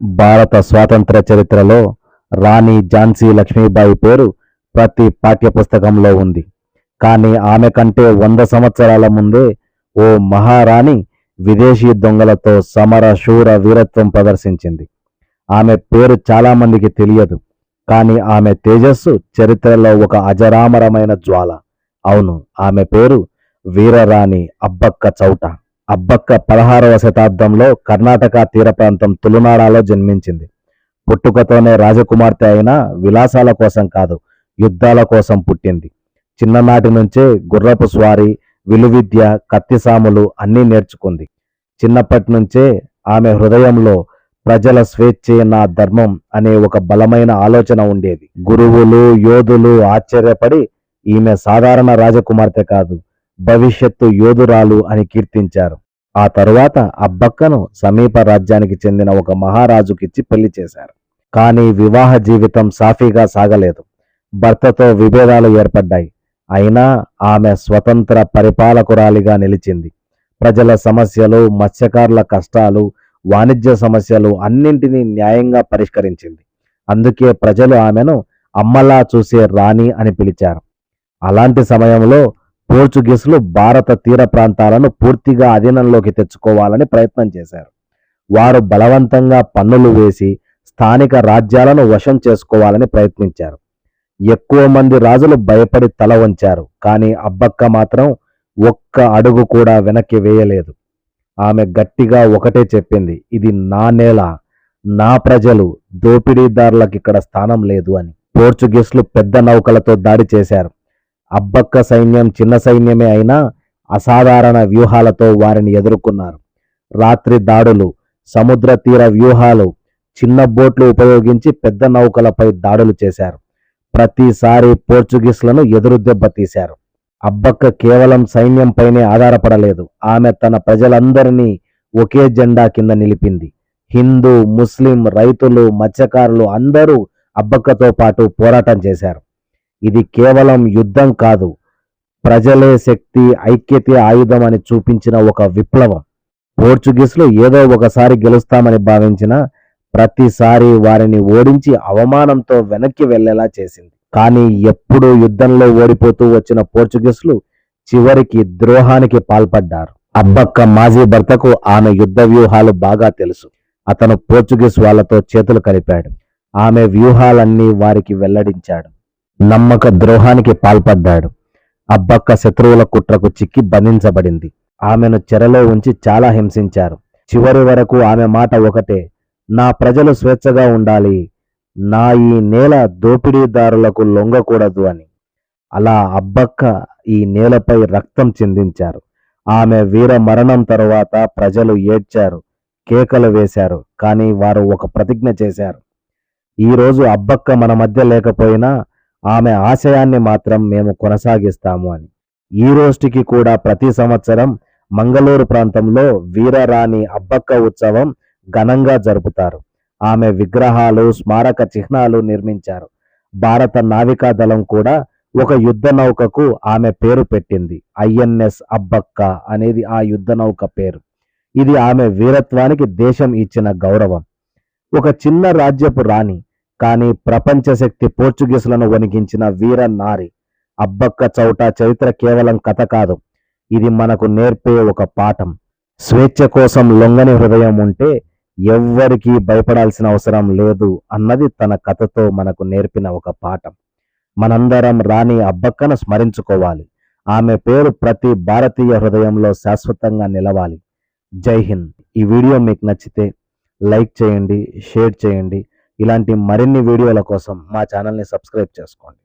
భారత స్వాతంత్ర చరిత్రలో రాణి ఝాన్సీ లక్ష్మీబాయి పేరు ప్రతి పాఠ్యపుస్తకంలో ఉంది. కానీ ఆమె కంటే వంద సంవత్సరాల ముందే ఓ మహారాణి విదేశీ దొంగలతో సమర శూర వీరత్వం ప్రదర్శించింది. ఆమె పేరు చాలామందికి తెలియదు. కానీ ఆమె తేజస్సు చరిత్రలో ఒక అజరామరమైన జ్వాల. అవును ఆమె పేరు వీరరాణి అబ్బక్క చౌట. అబ్బక్క పదహారవ శతాబ్దంలో కర్ణాటక తీర ప్రాంతం తులునాడాలో జన్మించింది. పుట్టుకతోనే రాజకుమార్తె అయినా విలాసాల కోసం కాదు యుద్ధాల కోసం పుట్టింది. చిన్ననాటి నుంచే గుర్రపు స్వారీ విలువిద్య కత్తిసాములు అన్నీ నేర్చుకుంది. చిన్నప్పటి నుంచే ఆమె హృదయంలో ప్రజల స్వేచ్ఛే నా ధర్మం అనే ఒక బలమైన ఆలోచన ఉండేది. గురువులు యోధులు ఆశ్చర్యపడి ఈమె సాధారణ రాజకుమార్తె కాదు భవిష్యత్తు యోధురాలు అని కీర్తించారు. ఆ తరువాత అబ్బక్కను సమీప రాజ్యానికి చెందిన ఒక మహారాజుకిచ్చి పెళ్ళి చేశారు. కానీ వివాహ జీవితం సాఫీగా సాగలేదు. భర్తతో విభేదాలు ఏర్పడ్డాయి. అయినా ఆమె స్వతంత్ర పరిపాలకురాలిగా నిలిచింది. ప్రజల సమస్యలు మత్స్యకారుల కష్టాలు వాణిజ్య సమస్యలు అన్నింటినీ న్యాయంగా పరిష్కరించింది. అందుకే ప్రజలు ఆమెను అమ్మలా చూసే రాణి అని పిలిచారు. అలాంటి సమయంలో పోర్చుగీసులు భారత తీర ప్రాంతాలను పూర్తిగా అధీనంలోకి తెచ్చుకోవాలని ప్రయత్నం చేశారు. వారు బలవంతంగా పన్నులు వేసి స్థానిక రాజ్యాలను వశం చేసుకోవాలని ప్రయత్నించారు. ఎక్కువ మంది రాజులు భయపడి తల వంచారు కానీ అబ్బక్క మాత్రం ఒక్క అడుగు కూడా వెనక్కి వేయలేదు. ఆమె గట్టిగా ఒకటే చెప్పింది ఇది నా నేల నా ప్రజలు దోపిడీదారులకు ఇక్కడ స్థానం లేదు అని. పోర్చుగీసులు పెద్ద నౌకలతో దాడి చేశారు. అబ్బక్క సైన్యం చిన్న సైన్యమే అయినా అసాధారణ వ్యూహాలతో వారిని ఎదుర్కొన్నారు. రాత్రి దాడులు సముద్ర తీర వ్యూహాలు చిన్న బోట్లు ఉపయోగించి పెద్ద నౌకలపై దాడులు చేశారు. ప్రతిసారి పోర్చుగీస్లను ఎదురు దెబ్బ తీశారు. అబ్బక్క కేవలం సైన్యంపైనే ఆధారపడలేదు. ఆమె తన ప్రజలందరినీ ఒకే జెండా కింద నిలిపింది. హిందూ ముస్లిం రైతులు మత్స్యకారులు అందరూ అబ్బక్కతో పాటు పోరాటం చేశారు. ఇది కేవలం యుద్ధం కాదు. ప్రజలే శక్తి ఐక్యతే ఆయుధం అని చూపించిన ఒక విప్లవం. పోర్చుగీసులు ఏదో ఒకసారి గెలుస్తామని భావించిన ప్రతిసారి వారిని ఓడించి అవమానంతో వెనక్కి వెళ్ళేలా చేసింది. కానీ ఎప్పుడూ యుద్ధంలో ఓడిపోతూ వచ్చిన పోర్చుగీసులు చివరికి ద్రోహానికి పాల్పడ్డారు. అబ్బక్క మాజీ భర్తకు ఆమె యుద్ధ వ్యూహాలు బాగా తెలుసు. అతను పోర్చుగీస్ వాళ్ళతో చేతులు కలిపాడు. ఆమె వ్యూహాలన్నీ వారికి వెల్లడించాడు. నమ్మక ద్రోహానికి పాల్పడ్డాడు. అబ్బక్క శత్రువుల కుట్రకు చిక్కి బంధించబడింది. ఆమెను చెరలో ఉంచి చాలా హింసించారు. చివరి వరకు ఆమె మాట ఒకటే నా ప్రజలు స్వేచ్ఛగా ఉండాలి. నా ఈ నేల దోపిడీదారులకు లొంగకూడదు అని. అలా అబ్బక్క ఈ నేలపై రక్తం చిందించారు. ఆమె వీర మరణం తరువాత ప్రజలు ఏడ్చారు కేకలు వేశారు కానీ వారు ఒక ప్రతిజ్ఞ చేశారు. ఈరోజు అబ్బక్క మన మధ్య లేకపోయినా ఆమె ఆశయాన్ని మాత్రం మేము కొనసాగిస్తాము అని. ఈ రోజుకి కూడా ప్రతి సంవత్సరం మంగళూరు ప్రాంతంలో వీరరాణి అబ్బక్క ఉత్సవం ఘనంగా జరుపుతారు. ఆమె విగ్రహాలు స్మారక చిహ్నాలు నిర్మించారు. భారత నావికా దళం కూడా ఒక యుద్ధ నౌకకు ఆమె పేరు పెట్టింది. ఐఎన్ఎస్ అబ్బక్క అనేది ఆ యుద్ధ నౌక పేరు. ఇది ఆమె వీరత్వానికి దేశం ఇచ్చిన గౌరవం. ఒక చిన్న రాజ్యపు రాణి కానీ ప్రపంచ శక్తి పోర్చుగీసులను వణికించిన వీర నారి అబ్బక్క చౌట చరిత్ర కేవలం కథ కాదు ఇది మనకు నేర్పే ఒక పాఠం. స్వేచ్ఛ కోసం లొంగని హృదయం ఉంటే ఎవ్వరికీ భయపడాల్సిన అవసరం లేదు అన్నది తన కథతో మనకు నేర్పిన ఒక పాఠం. మనందరం రాణి అబ్బక్కను స్మరించుకోవాలి. ఆమె పేరు ప్రతి భారతీయ హృదయంలో శాశ్వతంగా నిలవాలి. జై హింద్. ఈ వీడియో మీకు నచ్చితే లైక్ చేయండి షేర్ చేయండి ఇలాంటి మరిన్ని వీడియోల కోసం మా ఛానల్ని సబ్స్క్రైబ్ చేసుకోండి.